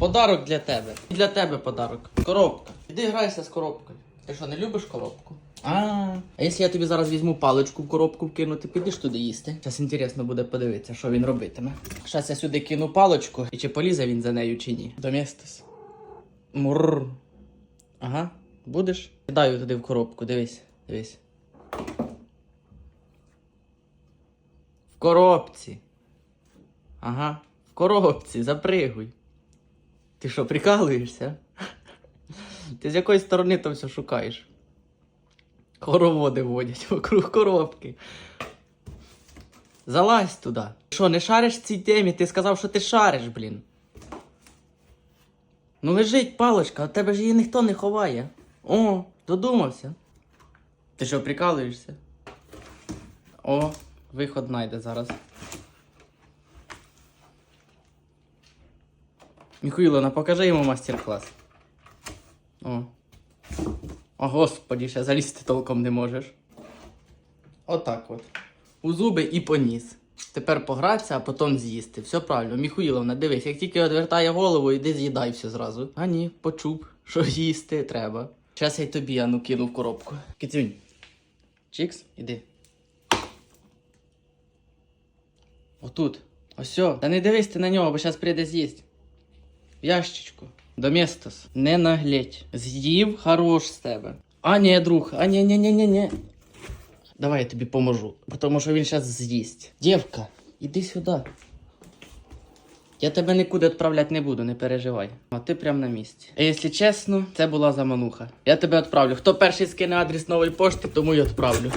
Подарок для тебе. І для тебе подарок. Коробка. Іди грайся з коробкою. Ти що, не любиш коробку? А, а якщо я тобі зараз візьму паличку в коробку вкину, ти підеш туди їсти? Зараз інтересно буде подивитися, що він робитиме. Зараз я сюди кину паличку, і чи полізе він за нею, чи ні. Домістос. Мурр. Ага, будеш? Кидаю туди в коробку, дивись, дивись. В коробці. Ага, в коробці, запригуй. Ти що, прикалуєшся? Ти з якої сторони то все шукаєш? Хороводи водять вокруг коробки. Залазь туди. Що, не шариш в цій темі? Ти сказав, що ти шариш, блін. Ну лежить паличка, а в тебе ж її ніхто не ховає. О, додумався. Ти що, прикалуєшся? О, виход знайде зараз. Міхуїлона, покажи йому мастер-клас. О. О, господі, ще залізти толком не можеш. Отак от. У зуби і поніс. Тепер погратися, а потім з'їсти. Все правильно. Міхуїловна, дивись, як тільки відвертає голову, іди з'їдай все зразу. А ні, почув, що їсти треба. Зараз я й тобі Ану кину в коробку. Кицюнь. Чікс, іди. Отут. Ось. Та не дивись ти на нього, бо зараз прийде з'їсть. В ящичку. Доместос. Не наглеть. З'їв хорош з тебе. А ні, друг, а ні, ні, ні, ні, ні. Давай я тобі поможу, тому що він зараз з'їсть. Дівка, іди сюди. Я тебе нікуди відправляти не буду, не переживай. А ти прям на місці. І якщо чесно, це була замануха. Я тебе відправлю. Хто перший скине адрес нової пошти, тому й відправлю.